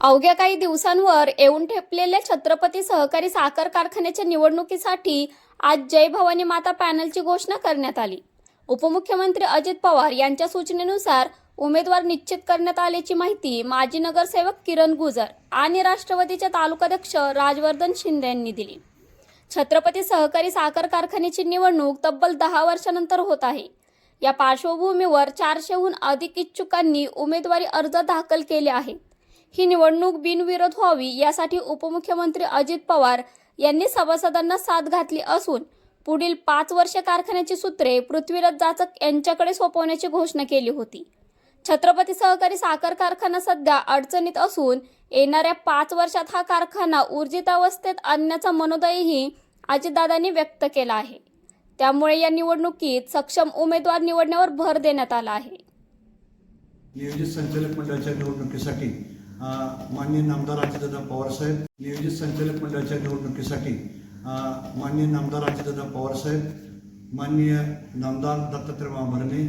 अवघ्या काही दिवसांवर येऊन ठेपलेल्या छत्रपती सहकारी साखर कारखान्याच्या निवडणुकीसाठी आज जय भवानी माता पॅनलची घोषणा करण्यात आली. उपमुख्यमंत्री अजित पवार यांच्या सूचनेनुसार उमेदवार निश्चित करण्यात आल्याची माहिती माजी नगरसेवक किरण गुजर आणि राष्ट्रवादीचे तालुकाध्यक्ष राजवर्धन शिंदे यांनी दिली. छत्रपती सहकारी साखर कारखान्याची निवडणूक तब्बल दहा वर्षानंतर होत आहे. या पार्श्वभूमीवर चारशेहून अधिक इच्छुकांनी उमेदवारी अर्ज दाखल केले आहेत. ही निवडणूक बिनविरोध व्हावी यासाठी उपमुख्यमंत्री अजित पवार यांनी सभासदांना साथ घातली असून पुढील पाच वर्ष कारखान्याची सूत्रे पृथ्वीराज जाचक यांच्याकडे सोपवण्याची घोषणा केली होती. छत्रपती सहकारी साखर कारखाना सध्या अडचणीत असून येणाऱ्या पाच वर्षात हा कारखाना ऊर्जित अवस्थेत आणण्याचा मनोदयही अजितदादांनी व्यक्त केला आहे. त्यामुळे या निवडणुकीत सक्षम उमेदवार निवडण्यावर भर देण्यात आला आहे. नियोजित संचालक मंडळाच्या निवडणुकीसाठी माननीय आमदार अजितदादा पवारसाहेब नियोजित संचालक मंडळाच्या निवडणुकीसाठी माननीय आमदार अजितदादा पवारसाहेब माननीय नामदार दत्तात्रय महाभरणे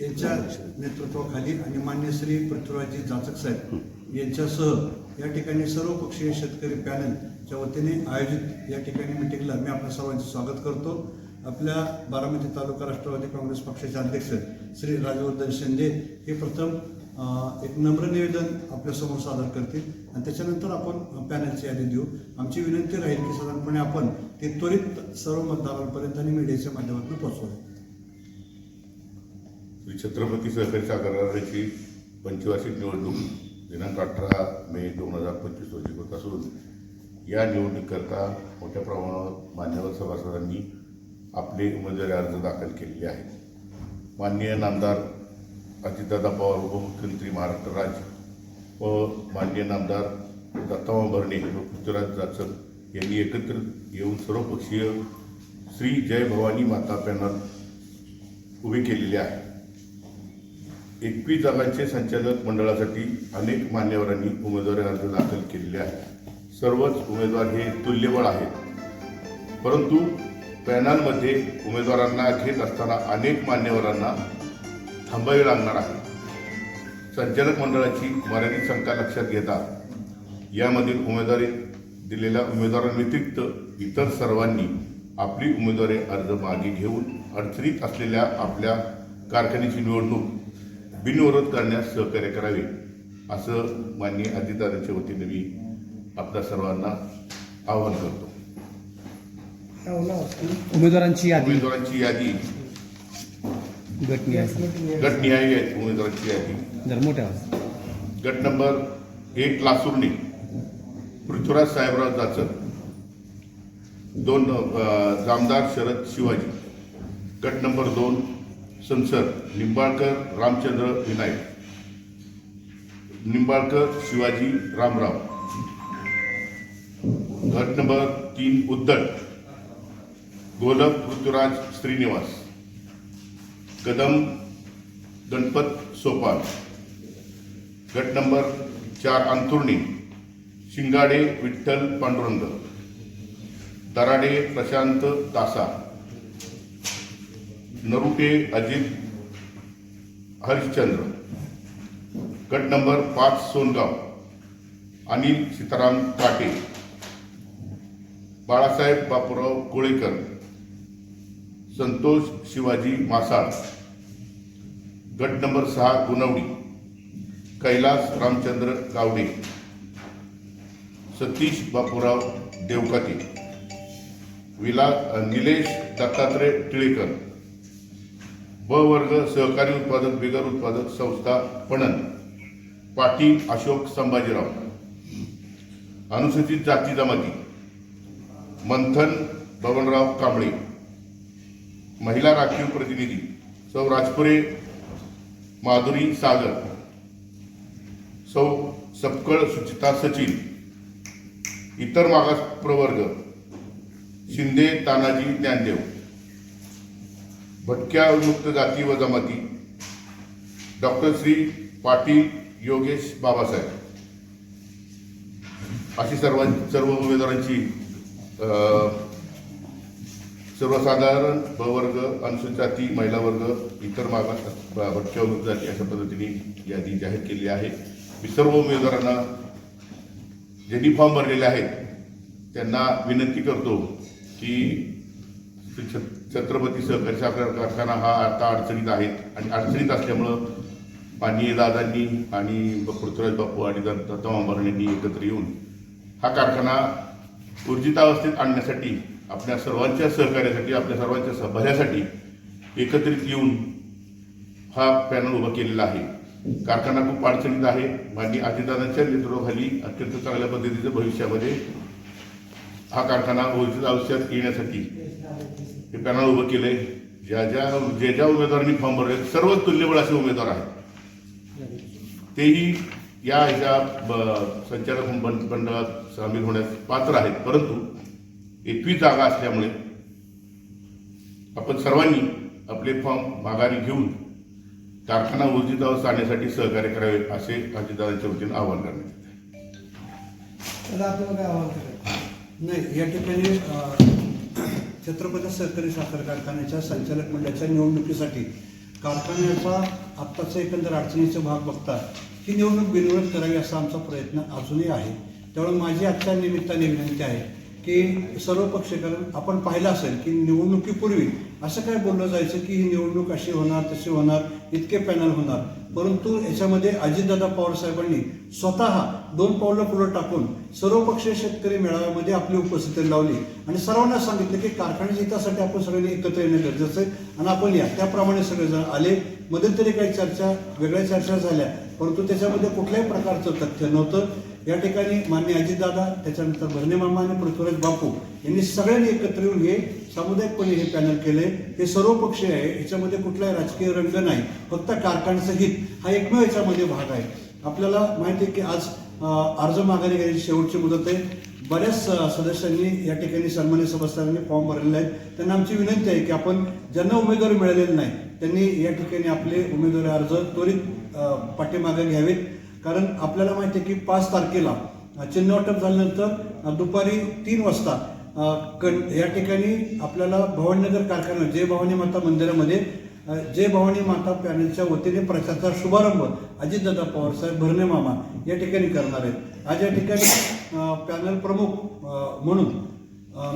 यांच्या नेतृत्वाखाली आणि मान्य श्री पृथ्वीराजी जाचक साहेब यांच्यासह या ठिकाणी सर्व पक्षीय शेतकरी पॅनलच्या वतीने आयोजित या ठिकाणी मिटिंगला मी आपल्या सर्वांचे स्वागत करतो. आपल्या बारामती तालुका राष्ट्रवादी काँग्रेस पक्षाचे अध्यक्ष श्री राजवर्धन शिंदे हे प्रथम एक नम्र निवेदन आपल्यासमोर सादर करतील. आणि त्याच्यानंतर आपण पॅनलची यादी देऊ. आमची विनंती राहील की साधारणपणे आपण ते त्वरित सर्व मतदारांपर्यंत आणि मीडियाच्या माध्यमातून पोहोचवावे श्री छत्रपती सहकारी साखर पंचवार्षिक निवडणूक दिनांक अठरा मे दोन हजार पंचवीस रोजी होत असून या निवडणुकीकरता मोठ्या प्रमाणावर मान्यवर सभासदांनी आपले उमेदवारी अर्ज दाखल केलेले आहेत. माननीय नामदार अजितदादा पवार उपमुख्यमंत्री महाराष्ट्र राज्य व माननीय नामदार दत्तामा भरणे व पृथ्वीराज जाचक यांनी एकत्र येऊन सर्वपक्षीय श्री जय भवानी माता पॅनल उभी केलेले आहे. एकवीस जागांचे संचालक मंडळासाठी अनेक मान्यवरांनी उमेदवारी अर्ज दाखल केलेले आहेत. सर्वच उमेदवार हे तुल्यबळ आहेत. परंतु पॅनलमध्ये उमेदवारांना घेत असताना अनेक मान्यवरांना थांबावे लागणार आहे. संचालक मंडळाची मर्यादित संख्या लक्षात घेता यामधील उमेदवारी दिलेल्या उमेदवारांव्यतिरिक्त इतर सर्वांनी आपली उमेदवारी अर्ज मागे घेऊन अडचणीत असलेल्या आपल्या कारखान्याची निवडणूक बिनविरोध करण्यास सहकार्य करावे असं माननीय अजितदादांच्या वतीने मी आपल्या सर्वांना आवाहन करतो. उमेदवारांची यादी. उमेदवारांची यादी. गटनिहाय गटनिहाय आहे उमेदवारांची यादी जर मोठ्या. गट नंबर एक लासुर्णी. पृथ्वीराज साहेबराव जाचक दोन जामदार शरद शिवाजी. गट नंबर दोन संसद. निंबाळकर रामचंद्र विनायक. निंबाळकर शिवाजी रामराव. गट नंबर तीन उद्दट गोलक पृथ्वीराज श्रीनिवास. कदम गणपत सोपान. गट नंबर चार अंतुर्णी शिंगाडे विठ्ठल पांडुरंग. दराडे प्रशांत तासा. नरुटे अजित हरिश्चंद्र. गट नंबर पाच सोनगाव अनिल सीताराम काटे. बाळासाहेब बापूराव कोळेकर. संतोष शिवाजी मासाळ. गट नंबर सहा गुणवडी. कैलास रामचंद्र गावडे. सतीश बापूराव देवकाते. विला निलेश दत्तात्रय टिळेकर. ब वर्ग सहकारी उत्पादक बिगर उत्पादक संस्था पणन. पाटील अशोक संभाजीराव. अनुसूचित जाती जमाती. मंथन बबनराव कांबळे. महिला राखीव प्रतिनिधी सौ राजपुरे माधुरी सागर सौ सपकळ सुचिता सचिन इतर मागास प्रवर्ग शिंदे तानाजी ज्ञानदेव. भटक्या विमुक्त जाती व जमाती डॉक्टर श्री पाटील योगेश बाबासाहेब. अशी सर्वां सर्व उमेदवारांची सर्वसाधारण ब वर्ग अनुसूचित जाती महिला वर्ग इतर मागास भटक्या विमुक्त जाती अशा पद्धतीने यादी जाहीर केली आहे. मी सर्व उमेदवारांना ज्यांनी फॉर्म भरलेले आहेत त्यांना विनंती करतो की छ- छत्रपती सहकारी साखर कारखाना हा आता अडचणीत आहेत आणि अडचणीत असल्यामुळं पाणी दादांनी आणि पृथ्वीराज बापू आणि दत्ता अंबारणींनी एकत्र येऊन हा कारखाना ऊर्जितावस्थेत आणण्यासाठी आपल्या सर्वांच्या सहकार्यासाठी आपल्या सर्वांच्या सहभागासाठी एकत्रित येऊन हा पॅनल उभा केलेला आहे. कारखाना खूप अडचणीत आहे. माननीय अजितदादांच्या नेतृत्वाखाली अत्यंत चांगल्या पद्धतीचं भविष्यामध्ये हा कारखाना भविष्यात आयुष्यात येण्यासाठी हे पॅनल उभं केलंय. ज्या ज्या ज्या ज्या उमेदवारांनी फॉर्म भरले सर्व तुल्यबळ असे उमेदवार आहेत. तेही या ह्याच्या ब- संचालक बं- मंडळात सामील होण्यास पात्र आहेत. परंतु एकवीस जागा असल्यामुळे आपण सर्वांनी आपले फॉर्म माघारी घेऊन कारखाना ऊर्जित अवस्था आणण्यासाठी सहकार्य करावे असे अजितदादांच्या वतीनं आवाहन करण्यात येत आहे. त्याला आपल्याला काय आव्हान करायचं? नाही या ठिकाणी छत्रपती सहकारी साखर कारखान्याच्या संचालक मंडळाच्या निवडणुकीसाठी कारखान्याचा आत्ताचा एकंदर अडचणीचा भाग बघता ही निवडणूक बिनविरोध करावी असा आमचा प्रयत्न अजूनही आहे. त्यामुळे माझी आजच्या निमित्ताने विनंती आहे की सर्व पक्ष आपण पाहिलं असेल की निवडणुकीपूर्वी असं काय बोललं जायचं की ही निवडणूक अशी होणार तशी होणार इतके पॅनल होणार. परंतु याच्यामध्ये अजितदादा पवार साहेबांनी स्वतः दोन पावलं पुढं टाकून सर्वपक्षीय शेतकरी मेळाव्यामध्ये आपली उपस्थिती लावली. आणि सर्वांना सांगितलं की कारखान्याच्या हितासाठी आपण सगळ्यांनी एकत्र येणं गरजेचं आहे आणि आपण या. त्याप्रमाणे सगळेजण आले. मध्ये तरी काही चर्चा वेगळ्या चर्चा झाल्या. परंतु त्याच्यामध्ये कुठल्याही प्रकारचं तथ्य नव्हतं. या ठिकाणी मान्य अजितदादा त्याच्यानंतर भरणे मामा आणि पृथ्वीराज बापू यांनी सगळ्यांनी एकत्र येऊन हे सामुदायिकपणे हे पॅनल केले. हे सर्वपक्षीय आहे याच्यामध्ये कुठलाही राजकीय रंग नाही. फक्त कारखान्याचं हित हा एकमेव याच्यामध्ये भाग आहे. आपल्याला माहिती आहे की आज अर्ज माघारी घ्यायची शेवटची मुदत आहे. बऱ्याच सदस्यांनी या ठिकाणी सन्मान्य सभासदांनी फॉर्म भरलेले आहेत. त्यांना आमची विनंती आहे की आपण ज्यांना उमेदवारी मिळालेले नाही त्यांनी या ठिकाणी आपले उमेदवारी अर्ज त्वरित पाठीमागे घ्यावेत. कारण आपल्याला माहिती आहे की पाच तारखेला चेन्नई चिन्ह वाटप झाल्यानंतर दुपारी तीन वाजता अ, कण या ठिकाणी आपल्याला भवानीनगर कारखाना जय भवानी माता मंदिरामध्ये जय भवानी माता पॅनलच्या वतीने प्रचाराचा शुभारंभ अजितदादा पवार साहेब भरणे मामा या ठिकाणी करणार आहेत. आज या ठिकाणी पॅनल प्रमुख म्हणून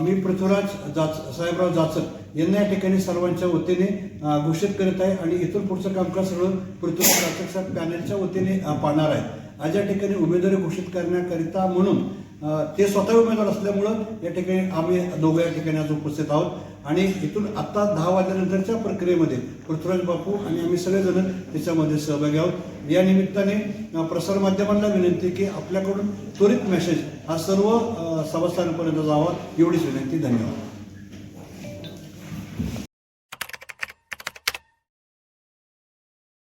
मी पृथ्वीराज जाच साहेबराव जाचक यांना या ठिकाणी सर्वांच्या वतीने घोषित करत आहे आणि इथून पुढचं कामकाज सगळं पृथ्वीराज जाचक पॅनलच्या वतीने पाहणार आहेत आज या ठिकाणी उमेदवारी घोषित करण्याकरिता म्हणून ते स्वतः उमेदवार असल्यामुळं या ठिकाणी आम्ही दोघं या ठिकाणी आज उपस्थित आहोत. आणि इथून आत्ता दहा वाजल्यानंतरच्या प्रक्रियेमध्ये पृथ्वीराज बापू आणि आम्ही सगळेजण त्याच्यामध्ये सहभागी आहोत. या निमित्ताने प्रसारमाध्यमांना विनंती की आपल्याकडून त्वरित मेसेज हा सर्व अ, जावा एवढीच विनंती. धन्यवाद.